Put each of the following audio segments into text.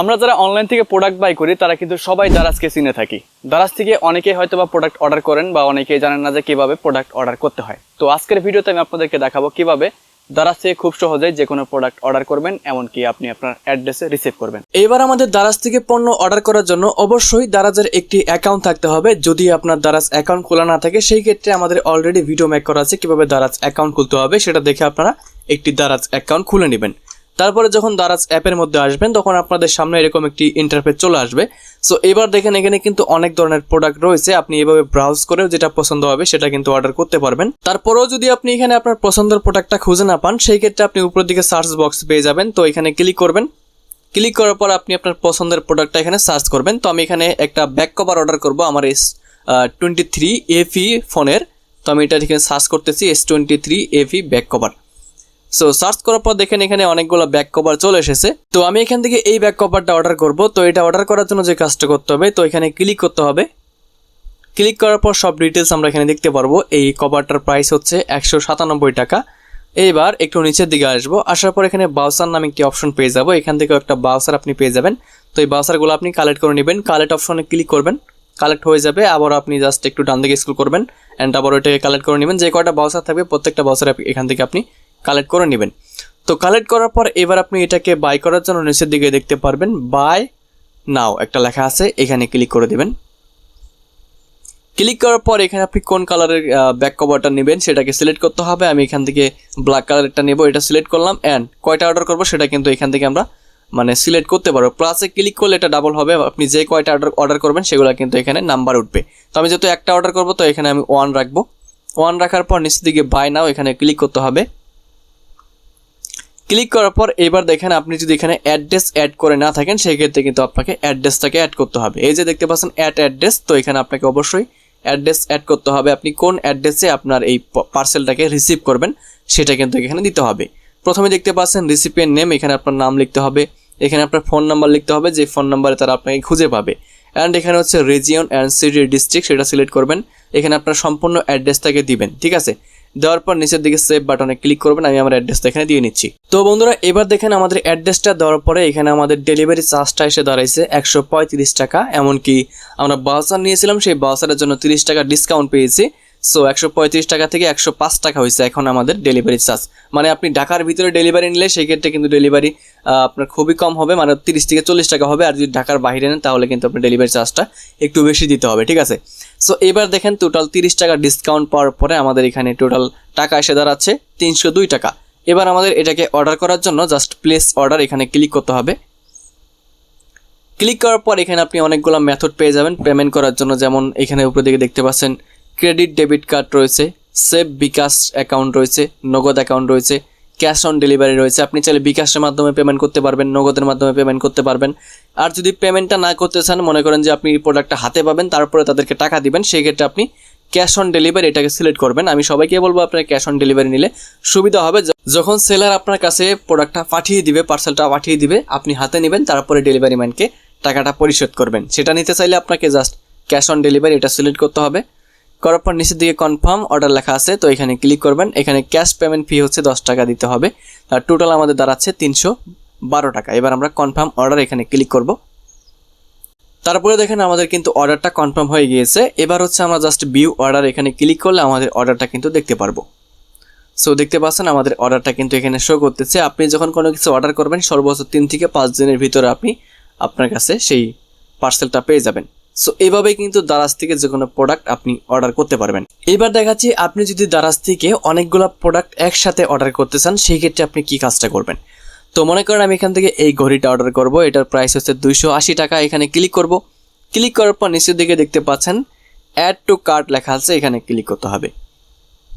আমরা যারা অনলাইন থেকে প্রোডাক্ট বাই করি, তারা কিন্তু সবাই দারাজকে চিনে থাকি। দারাজ থেকে অনেকেই হয়তো বা প্রোডাক্ট অর্ডার করেন বা অনেকেই জানেন না যে কীভাবে প্রোডাক্ট অর্ডার করতে হয়। তো আজকের ভিডিওতে আমি আপনাদেরকে দেখাবো কীভাবে দারাজ থেকে খুব সহজেই যে কোনো প্রোডাক্ট অর্ডার করবেন, এমনকি আপনি আপনার অ্যাড্রেসে রিসিভ করবেন। এবার আমাদের দারাজ থেকে পণ্য অর্ডার করার জন্য অবশ্যই দারাজের একটি অ্যাকাউন্ট থাকতে হবে। যদি আপনার দারাজ অ্যাকাউন্ট খোলা না থাকে, সেই ক্ষেত্রে আমাদের অলরেডি ভিডিও মেক করা আছে কীভাবে দারাজ অ্যাকাউন্ট খুলতে হবে। সেটা দেখে আপনারা একটি দারাজ অ্যাকাউন্ট খুলে নেবেন। তারপরে যখন দারাজ অ্যাপের মধ্যে আসবেন, তখন আপনাদের সামনে এরকম একটি ইন্টারফেস চলে আসবে। সো এবার দেখেন এখানে কিন্তু অনেক ধরনের প্রোডাক্ট রয়েছে। আপনি এভাবে ব্রাউজ করেও যেটা পছন্দ হবে, সেটা কিন্তু অর্ডার করতে পারবেন। তারপরেও যদি আপনি এখানে আপনার পছন্দের প্রোডাক্টটা খুঁজে না পান, সেই ক্ষেত্রে আপনি উপরের দিকে সার্চ বক্স পেয়ে যাবেন। তো এখানে ক্লিক করবেন। ক্লিক করার পর আপনি আপনার পছন্দের প্রোডাক্টটা এখানে সার্চ করবেন। তো আমি এখানে একটা ব্যাক কভার অর্ডার করব আমার এস টোয়েন্টি থ্রি এফি ফোনের তো আমি এটা এখানে সার্চ করতেছি S twenty three F E back cover so search করার পর দেখেন এখানে অনেকগুলো ব্যাক কভার চলে এসেছে। তো আমি এখান থেকে এই ব্যাক কভারটা অর্ডার করব। তো এটা অর্ডার করার জন্য যে কাজটা করতে হবে, তো এখানে ক্লিক করতে হবে। ক্লিক করার পর সব ডিটেলস আমরা এখানে দেখতে পারব। এই কভারটার প্রাইস হচ্ছে একশো সাতানব্বই টাকা। এইবার একটু নিচের দিকে আসব। আসার পর এখানে বাউসার নামে একটি অপশন পেয়ে যাব। এখান থেকে একটা বাউসার আপনি পেয়ে যাবেন। তো এই বাউসারগুলো আপনি কালেক্ট করে নেবেন। কালেক্ট অপশনে ক্লিক করবেন। কালেক্ট হয়ে যাবে। আবার আপনি জাস্ট একটু ডান দিকে স্ক্রল করবেন। অ্যান্ড আবার ওইটাকে কালেক্ট করে নেবেন। যে কয়টা বাউসার থাকবে, প্রত্যেকটা বাউসার এখান থেকে আপনি কালেক্ট করে নেবেন। তো কালেক্ট করার পর এবার আপনি এটাকে বাই করার জন্য নিচের দিকে দেখতে পারবেন বাই নাও একটা লেখা আছে, এখানে ক্লিক করে দেবেন। ক্লিক করার পর এখানে আপনি কোন কালারের ব্যাক কভারটা নেবেন সেটাকে সিলেক্ট করতে হবে। আমি এখান থেকে ব্ল্যাক কালারটা নেব, এটা সিলেক্ট করলাম অ্যান্ড কয়টা অর্ডার করব সেটা কিন্তু এখান থেকে আমরা মানে সিলেক্ট করতে পারব। প্লাসে ক্লিক করলে এটা ডাবল হবে, আপনি যে কয়টা অর্ডার অর্ডার করবেন সেগুলো কিন্তু এখানে নাম্বার উঠবে। তো আমি যেহেতু একটা অর্ডার করব, তো এখানে আমি ওয়ান রাখব। ওয়ান রাখার পর নিচের দিকে বাই নাও এখানে ক্লিক করতে হবে। ক্লিক করার পর এবার দেখেন আপনি যদি এখানে অ্যাড্রেস অ্যাড করে না থাকেন সেই ক্ষেত্রে কিন্তু আপনাকে অ্যাড্রেসটাকে অ্যাড করতে হবে। এই যে দেখতে পাচ্ছেন অ্যাড অ্যাড্রেস তো এখানে আপনাকে অবশ্যই অ্যাড্রেস অ্যাড করতে হবে। আপনি কোন অ্যাড্রেসে আপনার এই পার্সেলটাকে রিসিভ করবেন, সেটা কিন্তু এখানে দিতে হবে। প্রথমে দেখতে পাচ্ছেন রিসিপিয়েন্ট নেম এখানে আপনার নাম লিখতে হবে। এখানে আপনার ফোন নাম্বার লিখতে হবে, যে ফোন নাম্বারে তারা আপনাকে খুঁজে পাবে। অ্যান্ড এখানে হচ্ছে রিজিয়ন অ্যান্ড সিটি ডিস্ট্রিক্ট সেটা সিলেক্ট করবেন। এখানে আপনার সম্পূর্ণ অ্যাড্রেসটাকে দিবেন, ঠিক আছে? দেওয়ার পর নিচের দিকে সেভ বাটনে ক্লিক করবেন, আমি আমার অ্যাড্রেসটা এখানে দিয়ে নিচ্ছি। তো বন্ধুরা, এবার দেখেন আমাদের অ্যাড্রেসটা দেওয়ার পরে এখানে আমাদের ডেলিভারি চার্জটা এসে দাঁড়াইছে একশো পঁয়ত্রিশ টাকা, এমনকি আমরা বাউসার নিয়েছিলাম, সেই বাউসারের জন্য তিরিশ টাকা ডিসকাউন্ট পেয়েছি। সো একশো পঁয়ত্রিশ টাকা থেকে একশো পাঁচ টাকা হয়েছে এখন আমাদের ডেলিভারি চার্জ মানে আপনি ঢাকার ভিতরে ডেলিভারি নিলে সেই ক্ষেত্রে কিন্তু ডেলিভারি আপনার খুবই কম হবে মানে তিরিশ থেকে চল্লিশ টাকা হবে। আর যদি ঢাকার বাইরে নেন, তাহলে কিন্তু আপনার ডেলিভারি চার্জটা একটু বেশি দিতে হবে, ঠিক আছে? সো এবার দেখেন টোটাল তিরিশ টাকা ডিসকাউন্ট পাওয়ার পরে আমাদের এখানে টোটাল টাকা এসে দাঁড়াচ্ছে তিনশো দুই টাকা। এবার আমাদের এটাকে অর্ডার করার জন্য জাস্ট প্লেস অর্ডার এখানে ক্লিক করতে হবে। ক্লিক করার পর এখানে আপনি অনেকগুলো মেথড পেয়ে যাবেন পেমেন্ট করার জন্য, যেমন এখানে উপর দিকে দেখতে পাচ্ছেন ক্রেডিট ডেবিট কার্ড রয়েছে সেভ বিকাশ অ্যাকাউন্ট রয়েছে, নগদ অ্যাকাউন্ট রয়েছে ক্যাশ অন ডেলিভারি রয়েছে। আপনি চাইলে বিকাশের মাধ্যমে পেমেন্ট করতে পারবেন, নগদের মাধ্যমে পেমেন্ট করতে পারবেন। আর যদি পেমেন্টটা না করতে চান, মনে করেন যে আপনি প্রোডাক্টটা হাতে পাবেন, তারপরে তাদেরকে টাকা দিবেন, সেই ক্ষেত্রে আপনি ক্যাশ অন ডেলিভারি এটাকে সিলেক্ট করবেন। আমি সবাইকে বলব, আপনার ক্যাশ অন ডেলিভারি নিলে সুবিধা হবে। যখন সেলার আপনার কাছে প্রোডাক্টটা পাঠিয়ে দিবে পার্সেলটা পাঠিয়ে দিবে, আপনি হাতে নেবেন, তারপরে ডেলিভারি ম্যানকে টাকাটা পরিশোধ করবেন। সেটা নিতে চাইলে আপনাকে জাস্ট ক্যাশ অন ডেলিভারি এটা সিলেক্ট করতে হবে। করার পর নিচের দিকে কনফার্ম অর্ডার লেখা আছে, তো এখানে ক্লিক করবেন। এখানে ক্যাশ পেমেন্ট ফি হচ্ছে দশ টাকা দিতে হবে। আর টোটাল আমাদের দাঁড়াচ্ছে তিনশো বারো টাকা। এবার আমরা কনফার্ম অর্ডার এখানে ক্লিক করব। তারপরে দেখেন আমাদের কিন্তু অর্ডারটা কনফার্ম হয়ে গিয়েছে। এবার হচ্ছে আমরা জাস্ট ভিউ অর্ডার এখানে ক্লিক করলে আমাদের অর্ডারটা কিন্তু দেখতে পারব। সো দেখতে পাচ্ছেন আমাদের অর্ডারটা কিন্তু এখানে শো করতেছে। আপনি যখন কোনো কিছু অর্ডার করবেন, সর্বোচ্চ তিন থেকে পাঁচ দিনের ভিতরে আপনি আপনার কাছে সেই পার্সেলটা পেয়ে যাবেন। সো এভাবে কিন্তু দারাজ থেকে যে কোনো প্রোডাক্ট আপনি অর্ডার করতে পারবেন। এবার দেখাচ্ছি আপনি যদি দারাজ থেকে অনেকগুলো প্রোডাক্ট একসাথে অর্ডার করতে চান, সেই ক্ষেত্রে আপনি কি কাজটা করবেন? তো মনে করেন আমি এখান থেকে এই ঘড়িটা অর্ডার করব, এটার প্রাইস হচ্ছে দুইশো আশি টাকা, এখানে ক্লিক করব। ক্লিক করার পর নিচের দিকে দেখতে পাচ্ছেন অ্যাড টু কার্ট লেখা আছে, এখানে ক্লিক করতে হবে।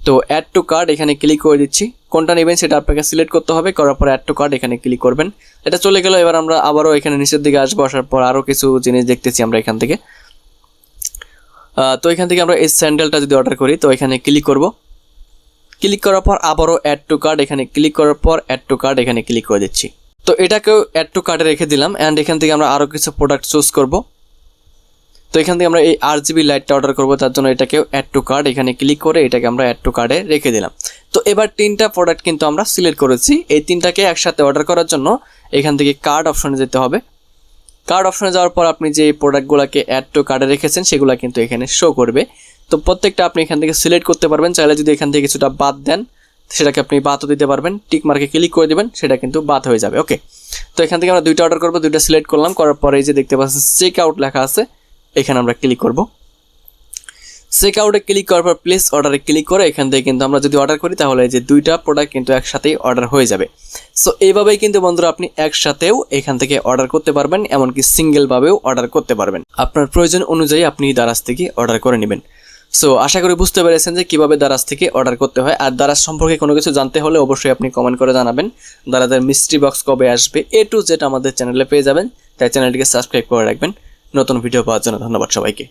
তো অ্যাড টু কার্ড এখানে ক্লিক করে দিচ্ছি। কোনটা নেবেন সেটা আপনাকে সিলেক্ট করতে হবে। করার পর অ্যাড টু কার্ড এখানে ক্লিক করবেন। এটা চলে গেল, এবার আমরা আবারও এখানে নিচের দিকে আসব। আসার পর আরও কিছু জিনিস দেখতেছি আমরা এখান থেকে। তো এখান থেকে আমরা এই স্যান্ডেলটা যদি অর্ডার করি, তো এখানে ক্লিক করব। ক্লিক করার পর আবারও অ্যাড টু কার্ড এখানে ক্লিক করার পর অ্যাড টু কার্ড এখানে ক্লিক করে দিচ্ছি। তো এটাকেও অ্যাড টু কার্ডে রেখে দিলাম। অ্যান্ড এখান থেকে আমরা আরও কিছু প্রোডাক্ট চুজ করব। তো এখান থেকে আমরা এই আর জিবি লাইটটা অর্ডার করব, তার জন্য এটাকেও অ্যাড টু কার্ড এখানে ক্লিক করে এটাকে আমরা অ্যাড টু কার্ডে রেখে দিলাম। তো এবার তিনটা প্রোডাক্ট কিন্তু আমরা সিলেক্ট করেছি। এই তিনটাকে একসাথে অর্ডার করার জন্য এখান থেকে কার্ড অপশনে যেতে হবে। কার্ড অপশনে যাওয়ার পর আপনি যে প্রোডাক্টগুলোকে অ্যাড টু কার্ডে রেখেছেন, সেগুলো কিন্তু এখানে শো করবে। তো প্রত্যেকটা আপনি এখান থেকে সিলেক্ট করতে পারবেন। চাইলে যদি এখান থেকে কিছুটা বাদ দেন, সেটাকে আপনি বাদও দিতে পারবেন। টিক মার্কে ক্লিক করে দেবেন, সেটা কিন্তু বাদ হয়ে যাবে। ওকে তো এখান থেকে আমরা দুইটা অর্ডার করব, দুইটা সিলেক্ট করলাম। করার পরে যে দেখতে পাচ্ছেন চেক আউট লেখা আছে। এখানে আমরা ক্লিক করব। চেক আউটে ক্লিক করার পর প্লেস অর্ডারে ক্লিক করে এখান থেকে কিন্তু আমরা যদি অর্ডার করি, তাহলে এই যে দুইটা প্রোডাক্ট কিন্তু একসাথেই অর্ডার হয়ে যাবে। সো এইভাবেই কিন্তু বন্ধুরা আপনি একসাথেও এখান থেকে অর্ডার করতে পারবেন, এমনকি সিঙ্গেলভাবেও অর্ডার করতে পারবেন। আপনার প্রয়োজন অনুযায়ী আপনি দারাজ থেকে অর্ডার করে নেবেন। সো আশা করি বুঝতে পেরেছেন যে কীভাবে দারাজ থেকে অর্ডার করতে হয়। আর দারাজ সম্পর্কে কোনো কিছু জানতে হলে অবশ্যই আপনি কমেন্ট করে জানাবেন। দারাজের মিস্ট্রি বক্স কবে আসবে এ টু জেড আমাদের চ্যানেলে পেয়ে যাবেন। তাই চ্যানেলটিকে সাবস্ক্রাইব করে রাখবেন। নতুন ভিডিও পাওয়ার জন্য ধন্যবাদ সবাইকে।